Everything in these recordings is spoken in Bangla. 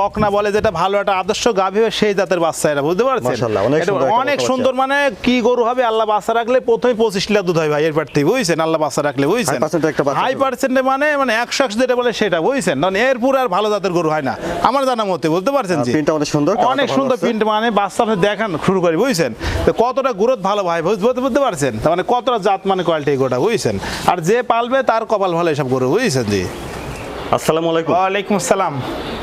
বকনা বলে যেটা ভালো একটা আদর্শ গাভী হবে সেই জাতের বাচ্চা এটা বুঝতে পারছেন? অনেক সুন্দর মানে কি গরু হবে আল্লাহ বাচ্চা রাখলে প্রথমে পঁচিশ লিটার দুধ হয় ভাই এর থেকে বুঝছেন? আল্লাহ বাচ্চা রাখলে বুঝছেন? হাই। পার্সেন্টে মানে মানে একশো একশো যেটা বলে সেটা বুঝছেন? মানে এরপর আর ভালো জাতের গরু হয় না। আমার জানা মতে বুঝতে পারছেন জি? প্রিন্টটা অনেক সুন্দর অনেক সুন্দর প্রিন্ট মানে বাচ্চা আপনি দেখান শুরু করি বুঝছেন? তো কতটা গ্রোথ ভালো ভাই বুঝতে বুঝতে পারছেন? তার মানে কতটা জাত মানে কোয়ালিটি গোটা বুঝছেন? আর যে পালবে তার কপাল ভালো এসব গরু বুঝছেন জি? আসসালামু আলাইকুম। ওয়ালাইকুম আসসালাম।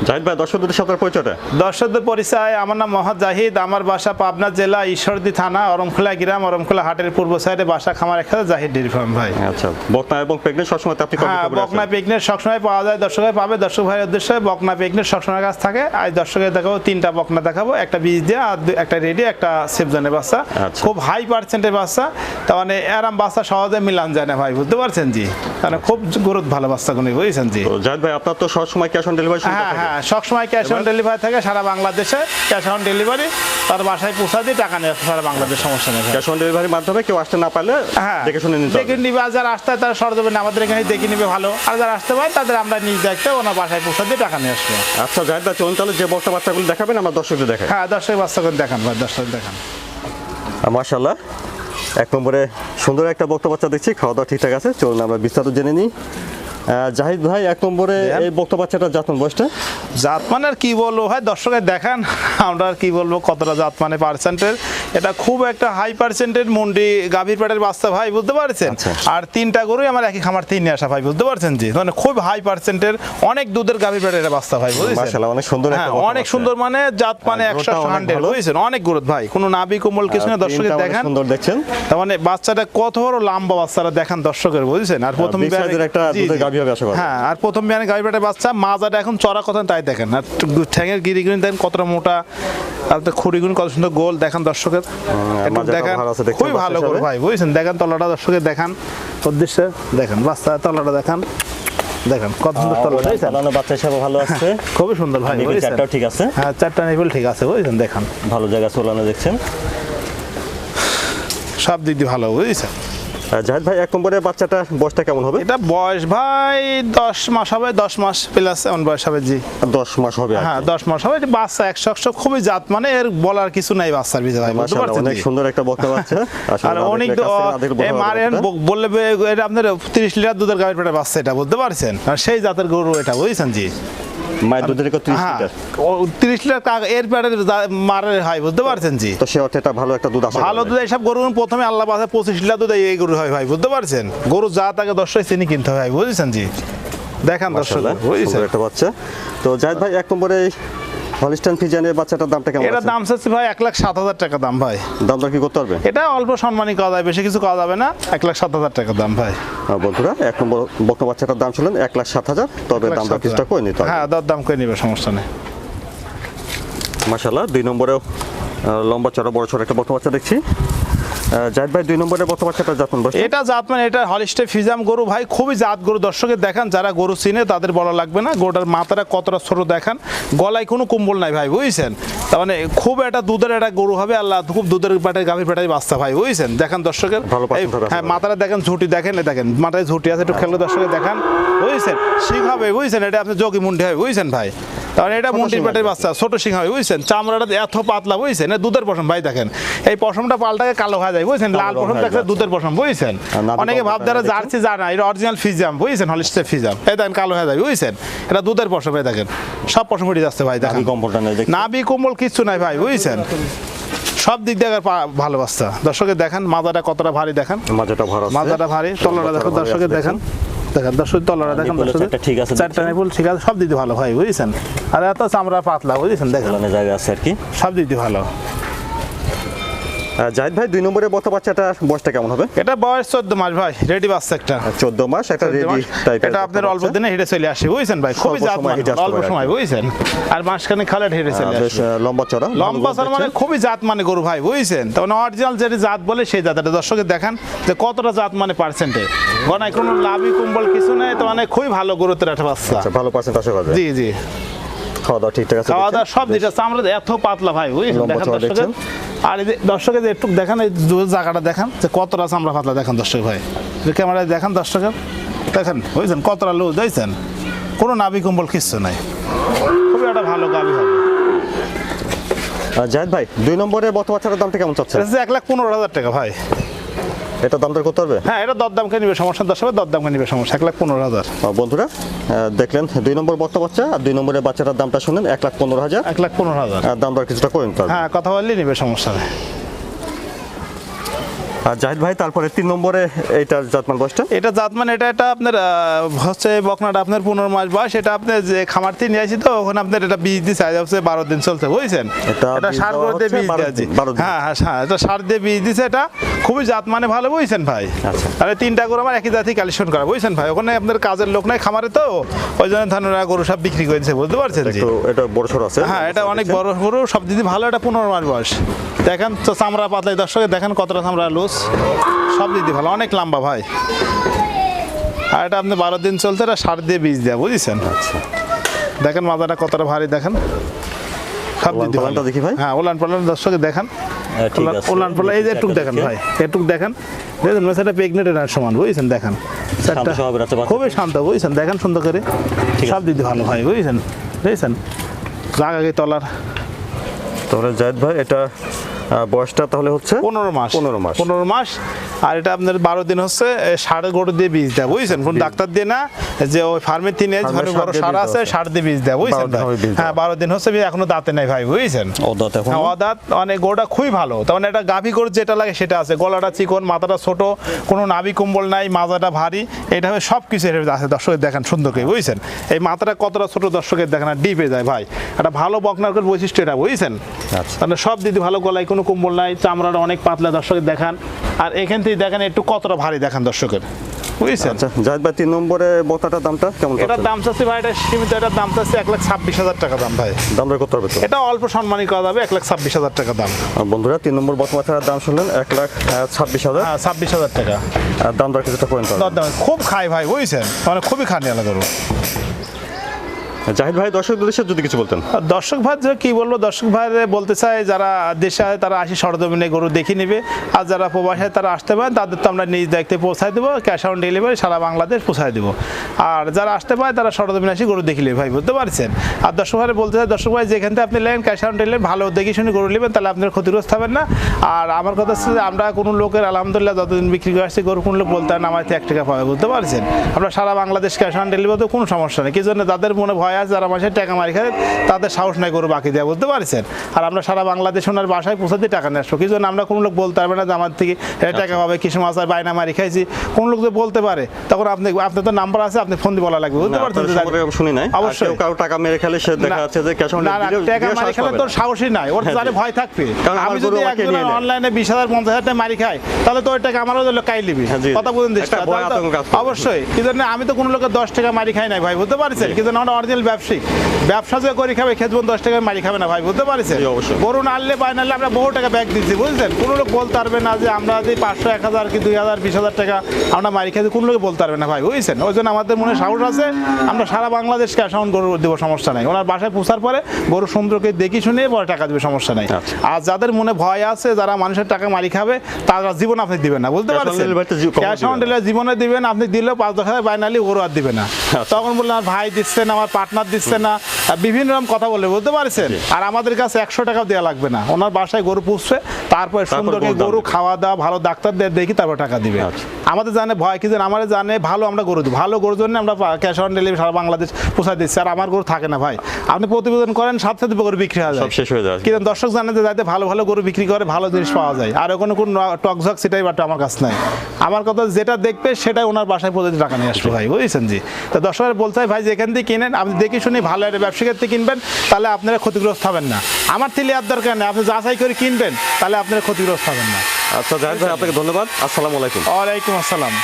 জাহিদ ভাই দর্শকদের সাথে পরিচয়টা? দর্শকদের পরিচয় আমার নাম মোহাম্মদ জাহিদ আমার বাসা পাবনা জেলা ঈশ্বরদী থানা অরমখোলা গ্রাম অরমখোলা হাটের পূর্ব সাইডে বাসা খামার একটা জাহিদ ডেরি ফার্ম ভাই। আচ্ছা বকনা এবং প্রেগনেন্ট সবসময় আপনি হ্যাঁ বকনা পিকনিক সবসময় পাওয়া যায় দর্শক ভাই পাবে দর্শক ভাইয়ের উদ্দেশ্যে বকনা পিকনিক সবসময় কাছ থাকে। আজ দর্শকের দেখাবো তিনটা বকনা দেখাবো একটা বীজ দিয়ে আর একটা রেডি একটা সেফজনের বাচ্চা। আচ্ছা। খুব হাই পার্সেন্টের বাচ্চা তার মানে এরাম বাচ্চা সহজে মিলান যায় না ভাই বুঝতে পারছেন জি? মানে খুব গুরুত্ব ভালো বাচ্চা গুনি বুঝছেন জি? জাহিদ ভাই আপনার তো সবসময় ক্যাশ অন ডেলিভারি হ্যাঁ হ্যাঁ সবসময় ক্যাশ অন ডেলিভারি থাকে সারা বাংলাদেশে। ক্যাশ অন ডেলিভারি তার বাসায় পৌঁছা দিয়ে টাকা নিয়ে সারা বাংলাদেশ সমস্যা নেই। ক্যাশ অন ডেলিভারির মাধ্যমে কেউ আসতে না পারলে হ্যাঁ দেখে শুনে নিতে দেখে নিবে আর যারা আসতে হয় তারা সর দেবেন আমাদের এখানে দেখে নিবে ভালো। আর যারা আসতে পারে তাদের আমরা নিজ দেখতে ওনার বাসায় পৌঁছা দিয়ে টাকা নিয়ে আসব। আচ্ছা জাহিদ ভাই চলুন তাহলে যে বকটা বাচ্চাগুলো দেখাবেন আমরা দর্শকদের দেখাই। হ্যাঁ দর্শক বাচ্চা করে দেখান ভাই দর্শক দেখান। মাশাল্লাহ এক নম্বরে সুন্দর একটা বক্তা বাচ্চা দেখছি খাওয়া দাওয়া ঠিকঠাক আছে। চলুন আমরা বিস্তারিত জেনে নিই। জাহিদ ভাই এক নম্বরে। এই বক্তা বাচ্চাটা জাতন বয়সটা? জাত মানে আর কি বলব ভাই? দর্শকের দেখান আমরা আর কি বলব কতটা জাত মানে পার্সেন্টের এটা খুব একটা হাই পার্সেন্টের মন্ডি গাভীর পেটের বাচ্চা ভাই বুঝতে পারছেন? আচ্ছা। আর তিনটা গরুই আমার একই খামার থেকে নিয়ে আসা ভাই বুঝতে পারছেন জি? মানে খুব হাই পার্সেন্টের অনেক দুধের গাভীর পেটের বাচ্চা ভাই বুঝেছেন? অনেক সুন্দর হ্যাঁ অনেক সুন্দর মানে জাত মানে একশো হান্ড্রেড। বুঝেছেন? অনেক গ্রোথ ভাই কোনো নাভি কোমল কিছু না দর্শকের দেখান। সুন্দর দেখছেন? তার মানে বাচ্চাটা কত বড় লম্বা বাচ্চারা দেখান দর্শকের বুঝছেন? আর প্রথম big বিয়ানে- একটা দুধের গাভী হবে আশা করা হ্যাঁ আর প্রথম বিয়ানে গাভী পেটে বাচ্চা মাজাটা এখন চড়া কথা তাই দেখেন। আর ঠ্যাঙের গিরিগুনি দেখেন কতটা মোটা তো খুঁড়িগুনি কত সুন্দর গোল দেখান দর্শকের। মাজাটা দেখান। খুবই ভালো করে ভাই বুঝছেন? দেখেন তলাটা দর্শকের দেখান। উদ্দেশ্যে দেখেন বাচ্চা তলাটা দেখান। দেখেন কত সুন্দর তলা? চালানো বাচ্চা হিসাবে ভালো আছে। খুবই সুন্দর ভাই চারটাও ঠিক আছে। হ্যাঁ চারটা নিবিল ঠিক আছে বুঝছেন? দেখান। ভালো জায়গা চলানো দেখছেন। সব দিক দিয়ে ভালো বুঝছেন? জাহিদ ভাই এক নম্বরে বাচ্চাটা বয়সটা কেমন হবে? এটা বয়স ভাই দশ মাস হবে দশ মাস প্লাস এমন বয়স হবে জি। দশ মাস হবে হ্যাঁ দশ মাস হবে। এটা বাচ্চা একশো একশো খুবই জাত মানে এর বলার কিছু নাই বাচ্চার ভিতরে অনেক সুন্দর একটা বক্তা বাচ্চা। আর অনেক মারেন বললে এটা আপনার তিরিশ লিটার দুধের গাভীর পেটে বাচ্চা এটা বুঝতে পারছেন? আর সেই জাতের গরু এটা বুঝছেন জি? মায়ের দুধের একটু ত্রিশ হ্যাঁ। লিটার। তিরিশ লিটার কাক- এর পেটের মারের হয় বুঝতে পারছেন জি? তো সে অর্থে এটা ভালো একটা দুধ আসে ভালো দুধ এইসব গরু প্রথমে আল্লাহ বাসে পঁচিশ লিটার দুধ এই গরু হয় ভাই বুঝতে পারছেন? গরু যা তাকে দশটাই চিনি কিনতে হয় ভাই বুঝেছেন জি? দেখান দর্শক বুঝেছেন? একটা বাচ্চা। তো জাহিদ ভাই এক নম্বরে হলিস্টান ফিজানের বাচ্চাটার দামটা কেমন আছে? দাম চাচ্ছি ভাই এক লাখ সাত হাজার টাকা দাম ভাই। দাম দর কি করতে পারবে? এটা অল্প সম্মানী করা যায় বেশি কিছু করা যাবে না। এক লাখ সাত হাজার টাকা দাম ভাই। বন্ধুরা এক নম্বর বক্তা বাচ্চাটার দাম ছিলেন এক লাখ সাত হাজার। তবে দাম দর কিছুটা করে নিতে হবে। হ্যাঁ দর দাম করে নিবে সমস্যা নেই। মাশাল্লাহ দুই নম্বরেও লম্বা চড়া বড় ছোট একটা বক্তা বাচ্চা দেখছি। আহ, ভাই দুই নম্বরে বক্তা বাচ্চাটা বসে এটা জাত মানে এটা হলিস্টে ফিজাম গরু ভাই খুবই জাত গরু। দর্শকের দেখান যারা গরু চিনে তাদের বলা লাগবে না। গরুটার মাথাটা কতটা ছোট দেখান। গলায় কোনো কুম্বল নাই ভাই বুঝছেন? তার মানে খুব একটা দুধের একটা গরু হবে আল্লাহ খুব দুধের পেটে গাভীর পেটে বাচ্চা ভাই বুঝছেন? দেখেন দর্শকের হ্যাঁ। মাথাটা দেখেন ঝুটি দেখেন না দেখেন মাথায় ঝুটি আছে একটু খেলে দর্শকের দেখেন বুঝছেন? শিখ হবে বুঝছেন? এটা আপনি যোগী মুন্ডি হবে বুঝছেন ভাই? তাহলে এটা মুন্ডির পেটের বাচ্চা ছোট সিং হবে বুঝছেন? চামড়াটা এত পাতলা বুঝছেন? দুধের পশম ভাই দেখেন। এই পশমটা পাল্টাকে কালো হয়ে যায় বুঝছেন? লাল পশম দেখছে দুধের পশম বুঝছেন? অনেকে ভাবদারা দেখছেন? জার্সি জানা এটা অরিজিনাল ফিজাম বুঝছেন? হলিস্টের ফিজাম। এই দেখেন কালো হয়ে যায় বুঝছেন? এটা দুধের পশম দেখেন। সব পশম উঠে যাচ্ছে ভাই দেখেন। নাভি কোমল কিচ্ছু নাই ভাই বুঝছেন? সব দিক দিয়ে ভালো বাচ্চা। দর্শকের দেখেন মাজাটা কতটা ভারী দেখেন? মাজাটা ভরা। মাজাটা ভারী। তলাটা দেখো দর্শকের দেখেন। দেখেন দর্শক তলাটা দেখেন নিপুলের ঠিক আছে চারটা নেপুল ঠিক আছে সব দিয়ে ভালো ভাই বুঝছেন? আর এত চামড়া পাতলা বুঝছেন? দেখেন। জায়গা আছে আর কি। সব দিতে ভালো। জাহিদ ভাই দুই নম্বরে বক্তা বাচ্চাটা বয়সটা কেমন হবে? এটা বয়স চোদ্দ মাস ভাই রেডি বাচ্চা একটা। চোদ্দ মাস একটা রেডি টাইপের এটা আপনার অল্প দিনে হেঁটে চলে আসে বুঝছেন ভাই? খুবই মানে, অল্প সময় বুঝছেন? আর মাসখানে খালে হেঁটে চলে আসে। লম্বা চড়া লম্বা সার মানে খুবই জাত মানে গরু ভাই বুঝছেন? তখন অরিজিনাল যেটা জাত বলে সেই জাত এটা দর্শকের দেখান যে কতটা জাত মানে পার্সেন্টে গনায় কোনো লাভি কুম্বল কিছু নেই তো মানে খুবই ভালো গরুতের একটা বাচ্চা। আচ্ছা, ভালো পার্সেন্ট আশা করা জি জি। খাওয়া দাওয়া ঠিকঠাক আছে খাওয়া দাওয়া সব চামড়া এত পাতলা ভাই লম্বা দেখেন দর্শকের। আর এই যে দর্শকের একটু দেখান এই জায়গাটা দেখান যে কতটা চামড়া পাতলা দেখান দর্শক ভাই। ক্যামেরায় দেখান দর্শকের। দেখেন বুঝছেন কতটা লুজ দেখছেন? কোনো নাভি কুম্বল কিচ্ছু নাই। খুবই একটা ভালো হবে। আর ভাই দুই নম্বরে বাচ্চাটার দামটা কেমন চাচ্ছে এক লাখ পনেরো হাজার টাকা ভাই। এটা দাম দর করতে পারবে হ্যাঁ এটা দরদামকে নিবে সমস্যা দশ হবে দরদামকে নিবে সমস্যা এক লাখ পনেরো হাজার। বন্ধুরা দেখলেন দুই নম্বর বক্তা বাচ্চা আর দুই নম্বরের বাচ্চাটার দামটা শুনেন এক লাখ পনেরো হাজার। এক লাখ পনেরো হাজার। আর দাম দর কিছুটা করেন হ্যাঁ কথা বললেই নিবে সমস্যা নেই। আর জাহিদ ভাই তারপরে তিন নম্বরে এইটার জাতমান বয়সটা? এটা জাত মানে এটা এটা আপনার হচ্ছে বকনাটা আপনার পনেরো মাস বয়স। এটা আপনি যে খামার থেকে নিয়ে আসি তো ওখানে আপনার এটা বীজ দিচ্ছে আজ হচ্ছে বারো দিন চলছে বুঝছেন? এটা এটা সার করে দিয়ে বীজ দিয়েছি দিন, 12 দিন। হ্যাঁ হ্যাঁ হ্যাঁ এটা সার দিয়ে বীজ দিছে এটা খুবই জাত মানে ভালো বুঝছেন ভাই? আচ্ছা। তাহলে তিনটা গরু আমার একই জাতি কালেকশন করা বুঝছেন ভাই? ওখানে আপনার কাজের লোক নাই খামারে তো ওই জন্য ধানের গরু সব বিক্রি করেছে বুঝতে পারছেন এটা বড় সড় আছে হ্যাঁ এটা অনেক বড় গরু সব দিদি ভালো এটা পনেরো মাস বয়স। দেখেন তো চামড়া পাতলাই দর্শকে দেখেন কতটা চামড়া লুজ সব দিদি ভালো অনেক লম্বা ভাই। আর এটা আপনি বারো দিন চলতে এটা সার দিয়ে বীজ দেওয়া বুঝেছেন? আচ্ছা। দেখেন মাথাটা কতটা ভারী দেখেন। সব ভালো। দেখি ভাই। হ্যাঁ ওলান পালান দর্শকে দেখেন। হ্যাঁ, ওলান পালান এই যে একটু দেখেন ভাই একটু দেখেন। দেখুন সেটা প্রেগনেন্ট এনার সমান বুঝছেন? দেখেন। চারটা-। খুবই শান্ত বুঝছেন? দেখেন সুন্দর করে। সব দিদি ভালো ভাই বুঝছেন? বুঝছেন? জাগাগে তলার। তাহলে জাহিদ ভাই এটা বয়সটা তাহলে হচ্ছে পনেরো মাস। 15 মাস। পনেরো মাস। আর এটা আপনার বারো দিন হচ্ছে ষাঁড় গরু দিয়ে বীজ দেয় বুঝছেন? কোন ডাক্তার দিয়ে না যে ওই ফার্মের তিন এজ ফার্মে বড় সার আছে সার দিয়ে বীজ দেয় বুঝছেন 12 দিন ভাই? হবে বীজ হ্যাঁ বারো দিন হচ্ছে এখনও দাঁতে নাই ভাই বুঝছেন? অদাত এখন? হ্যাঁ, অদাঁত মানে গোটা খুবই ভালো। তার মানে একটা গাভী গরু যেটা লাগে সেটা আছে। গলাটা চিকন মাথাটা ছোট কোনো নাভি কম্বল নাই মাজাটা ভারী। এটা হবে সব কিছু আছে দর্শকের দেখেন সুন্দর করে বুঝছেন? এই মাথাটা কতটা ছোট দর্শকের দেখেন আর ডিপে যায় ভাই। একটা ভালো বকনার বৈশিষ্ট্য এটা বুঝছেন? আচ্ছা। মানে সব দিদি ভালো গলায় কোনো কম্বল নাই চামড়াটা অনেক পাতলা দর্শকের দেখান। আর এখান থেকে দেখেন একটু কতটা ভারী দেখান দর্শকের। বুঝছেন? আচ্ছা জাহিদ ভাই তিন নম্বরে দামটা কেমন এটার দাম চাচ্ছে ভাই এটা সীমিত এটার দাম চাচ্ছে এক লাখ ছাব্বিশ হাজার টাকা দাম ভাই। এটা অল্প করা যাবে এক লাখ ছাব্বিশ হাজার টাকা দাম। বন্ধুরা তিন নম্বর দাম শুনলেন এক লাখ ছাব্বিশ হাজার। হ্যাঁ ছাব্বিশ হাজার টাকা। দাম দর কিছুটা খুব খাই ভাই বুঝছেন? মানে খুবই খানি আলাদা জাহিদ ভাই, দর্শকদের উদ্দেশ্যে যদি কিছু বলতেন। দর্শক ভাই কি বলব, দর্শক ভাই বলতে চাই যারা দেশে তারা আসি সরজমিনে গরু দেখে নেবে। আর যারা প্রবাসে তারা আসতে পারেন, তাদের তো আমরা নিজ দায়িত্বে পৌঁছায় দেবো ক্যাশ অন ডেলিভারি সারা বাংলাদেশ পৌঁছায় দেবো। আর যারা আসতে পারে, তারা সরজমিনে আসি গরু দেখে নেবে, ভাই, বুঝতে পারছেন? আর দর্শক ভাই বলতে চাই, দর্শক ভাই, যেখান থেকে আপনি নেন ক্যাশ অন ডেলিভারি ভালো দেখে শুনে গরু নেবেন, তাহলে আপনার ক্ষতিগ্রস্ত হবেন না। আর আমার কথা হচ্ছে আমরা কোনো লোকের, আলহামদুলিল্লাহ, যতদিন বিক্রি করে আসছি, গরু কোনো লোক বলতে না, আমার এক টাকা পাবে, বুঝতে পারছেন? আমরা সারা বাংলাদেশ ক্যাশ অন ডেলিভারিতে কোনো সমস্যা নেই। কি জন্য? তাদের মনে ভয় আছে যারা মাসে টাকা মারি খায় তাদের সাহস নাই গরু বাকি দেওয়া বুঝতে পারছেন? আর আমরা সারা বাংলাদেশ ওনার বাসায় পৌঁছাতে টাকা নিয়ে আসব কি জন্য আমরা কোনো লোক বলতে পারবে না যে আমার থেকে এ টাকা পাবে কিছু মাছ আর বাইনা মারি খাইছি। কোন লোক যদি বলতে পারে তখন আপনি আপনার তো নাম্বার আছে আপনি ফোন দিয়ে বলা লাগবে বুঝতে পারছেন? যে শুনি নাই। অবশ্যই। কেউ কারও টাকা মেরে খেলে সে দেখা যাচ্ছে যে ক্যাশ অন না টাকা মারি খেলে তোর সাহসই নাই ওর হ্যাঁ, জানে ভয় থাকবে। কারণ আমি যদি একজন অনলাইনে বিশ হাজার পঞ্চাশ হাজার টাকা মারি খাই তাহলে তো ওই টাকা আমারও দিল কাই লিবি হ্যাঁ, কথা বুঝুন কাজ করবে। অবশ্যই। কি জন্য আমি তো কোনো লোকের দশ টাকা মারি খাই নাই ভাই বুঝতে পারছেন? কি জন্য আমরা অরিজিনাল ব্যবসায়িক ব্যবসা যে করি খাবে খেতবন দশ টাকায় মারি খাবে না ভাই বুঝতে পারছেন। গরু নাড়লে পায় নাড়লে আমরা বহু টাকা ব্যাগ দিচ্ছি বুঝলেন কোনো লোক বলতে পারবে না যে আমরা যে পাঁচশো এক হাজার কি দুই হাজার বিশ হাজার টাকা আমরা মারি খাইছি কোনো লোকে বলতে পারবে না ভাই বুঝছেন? ওই জন্য আমাদের মনে সাহস আছে আমরা সারা বাংলাদেশ ক্যাশ গরু দেবো সমস্যা নাই। ওনার বাসায় পৌঁছার পরে গরু সুন্দরকে দেখি শুনে পরে টাকা দেবে সমস্যা নাই। আচ্ছা। আর যাদের মনে ভয় আছে যারা মানুষের টাকা মারি খাবে তারা জীবন আপনি দিবেন না বুঝতে পারছেন? ক্যাশ অন ডেলিভারি জীবনে দিবেন আপনি দিলেও পাঁচ দশ হাজার বাইনালি গরু আর দিবে না। আচ্ছা। তখন বললেন আমার ভাই দিচ্ছেন আমার পার্টনার দিচ্ছে না বিভিন্ন রকম কথা বলে বুঝতে পারছেন? আর আমাদের কাছে একশো টাকা দেওয়া লাগবে না। ওনার বাসায় গরু পুষছে তারপরে সুন্দরকে গরু খাওয়া দাওয়া ভালো ডাক্তার দিয়ে দেখি তারপর টাকা দিবে। আচ্ছা। আমাদের জানে ভয় কি জানে? আমাদের জানে ভালো আমরা গরু দিই ভালো গরুর জন্য আমরা ক্যাশ অন ডেলিভারি সারা বাংলাদেশ পোষায় দিচ্ছি। আর আমার গরু থাকে না ভাই। আপনি প্রতিবেদন করেন সাথে সাথে গরু বিক্রি হয়ে যায়। সব শেষ হয়ে যায় কিন্তু দর্শক জানে যে যাতে ভালো ভালো গরু বিক্রি করে ভালো জিনিস পাওয়া যায়। আর ওখানে কোনো টকঝক সেটাই বাট আমার কাছে নাই। আমার কথা যেটা দেখবে সেটাই ওনার বাসায় প্রতিদিন টাকা নিয়ে আসবে ভাই বুঝেছেন জি? তো দর্শকের বলতে হয় ভাই যেখান থেকে কিনেন আপনি দেখে শুনে ভালো একটা ব্যবসায়ীর থেকে কিনবেন তাহলে আপনারা ক্ষতিগ্রস্ত হবেন না। আমার থেকে আর দরকার নেই। আপনি যাচাই করে কিনবেন তাহলে আপনারা ক্ষতিগ্রস্ত হবেন না। আচ্ছা জাহেদ ভাই আপনাকে ধন্যবাদ। আসসালামু আলাইকুম। ওয়ালাইকুম আসসালাম।